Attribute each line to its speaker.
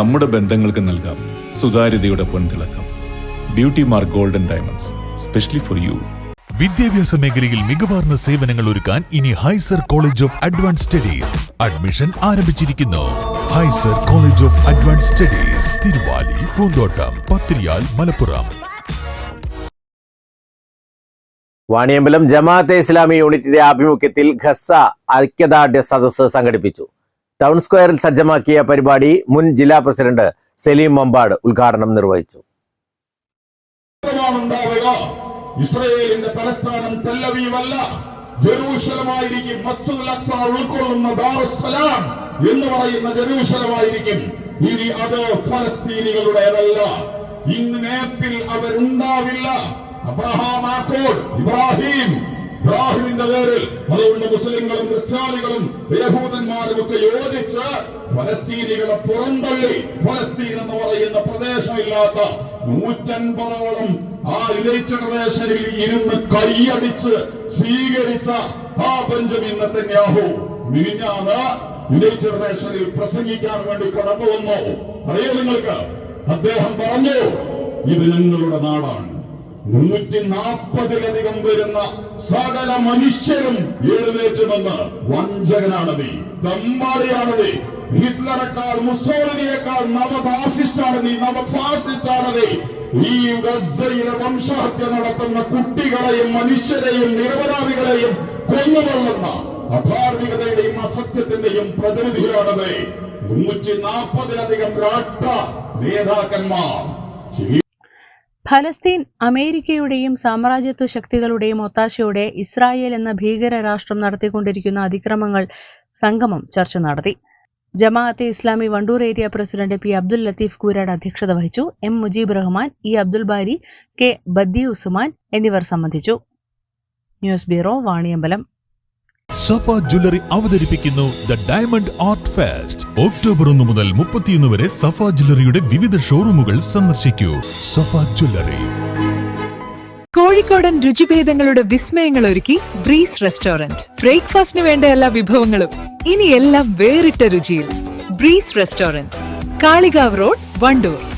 Speaker 1: നമ്മുടെ ബന്ധങ്ങൾക്ക് നൽകാം. സുതാര്യതയുടെ പൊൻതിളക്കം. Beauty mark golden diamonds specially for you
Speaker 2: വിദ്യാഭ്യാസ മേഖലയിൽ മികവാർന്ന സേവനങ്ങൾ ഒരുക്കാൻ ഇനി Hyser college of advance studies admission ആരംഭിച്ചിരിക്കുന്നു. Hyser college of advance studies Thiruvali Poonthottam Pathiriyal Malappuram.
Speaker 3: Vaniyambalam Jamaat-e Islami യൂണിറ്റിന്റെ ആഭിമുഖ്യത്തിൽ ഖസ ഐക്യദാർഢ്യ സദസ്സ് സംഘടിപ്പിച്ചു. ടൗൺ സ്ക്വയറിൽ സജ്ജമാക്കിയ പരിപാടി മുൻ ജില്ലാ പ്രസിഡന്റ് സലീം മമ്പാട് ഉദ്ഘാടനം നിർവഹിച്ചു.
Speaker 4: ഇസ്രയേലിന്റെ അക്സ ഉൾക്കൊള്ളുന്ന എന്ന് പറയുന്ന അവരുണ്ടാവില്ല. അബ്രഹാം ആക്കോൾ ഇബ്രാഹിം ഇബ്രാഹിമിന്റെ പേരിൽ അതുകൊണ്ട് മുസ്ലിങ്ങളും ക്രിസ്ത്യാനികളും യഹൂദന്മാരും ഒക്കെ യോജിച്ച് ഫലസ്തീനികളെ പുറന്തള്ളി ഫലസ്തീൻ എന്ന് പറയുന്ന പ്രദേശമില്ലാത്ത നൂറ്റൻപതോളം ആ യുണൈറ്റഡ് നേഷനിൽ ഇരുന്ന് കൈയടിച്ച് സ്വീകരിച്ച ആ ബെഞ്ചമിൻ നെതന്യാഹു മിനിഞ്ഞാന്ന് യുണൈറ്റഡ് നേഷനിൽ പ്രസംഗിക്കാൻ വേണ്ടി കടന്നു വന്നു അറിയോ നിങ്ങൾക്ക്? അദ്ദേഹം പറഞ്ഞു ഇത് ഞങ്ങളുടെ നാടാണ്. നൂറ്റി നാൽപ്പതിലധികം വരുന്ന സകല മനുഷ്യരും എഴുന്നേറ്റുമെന്ന് വഞ്ചകനാണ് നീ തമ്മാടിയാണ് നീ ഹിറ്റ്ലറെക്കാൾ മുസോളിനിയേക്കാൾ നവഫാസിസ്റ്റാണ് നീ നവഫാസിസ്റ്റാണ് നീ ഈ ഗസയിലെ വംശഹത്യ നടത്തുന്ന കുട്ടികളെയും മനുഷ്യരെയും നിരപരാധികളെയും കൊന്നുകൊള്ളുന്ന അധാർമികതയുടെയും അസത്യത്തിന്റെയും പ്രതിനിധിയാണത് നൂറ്റി നാൽപ്പതിലധികം രാഷ്ട്ര നേതാക്കന്മാർ. ചില
Speaker 5: ഫലസ്തീൻ അമേരിക്കയുടെയും സാമ്രാജ്യത്വ ശക്തികളുടെയും ഒത്താശയോടെ ഇസ്രായേൽ എന്ന ഭീകര രാഷ്ട്രം നടത്തിക്കൊണ്ടിരിക്കുന്ന അതിക്രമങ്ങൾ സംഗമം ചർച്ച നടത്തി. Jamaat Islami Wandoor area president P Abdul Latheef Koorad അധ്യക്ഷത വഹിച്ചു. M Mujeeb Rahman E Abdul Bari K Baddi Usman എന്നിവർ സംബന്ധിച്ചു. News bureau Vaniyambalam.
Speaker 2: Safa jewellery അവതരിപ്പിക്കുന്നു the diamond art fest. October ഒന്ന് മുതൽ മുപ്പത്തിയൊന്ന് വരെ സഫ ജ്വല്ലറിയുടെ വിവിധ ഷോറൂമുകൾ സന്ദർശിക്കൂ. സഫ ജ്വല്ലറി.
Speaker 6: കോഴിക്കോടൻ രുചിഭേദങ്ങളുടെ വിസ്മയങ്ങൾ ഒരുക്കി ബ്രീസ് റെസ്റ്റോറന്റ്. ബ്രേക്ക്ഫാസ്റ്റിന് വേണ്ട എല്ലാ വിഭവങ്ങളും ഇനി എല്ലാം വേറിട്ട രുചിയിൽ. Breeze restaurant. Kalikavu road Wandoor.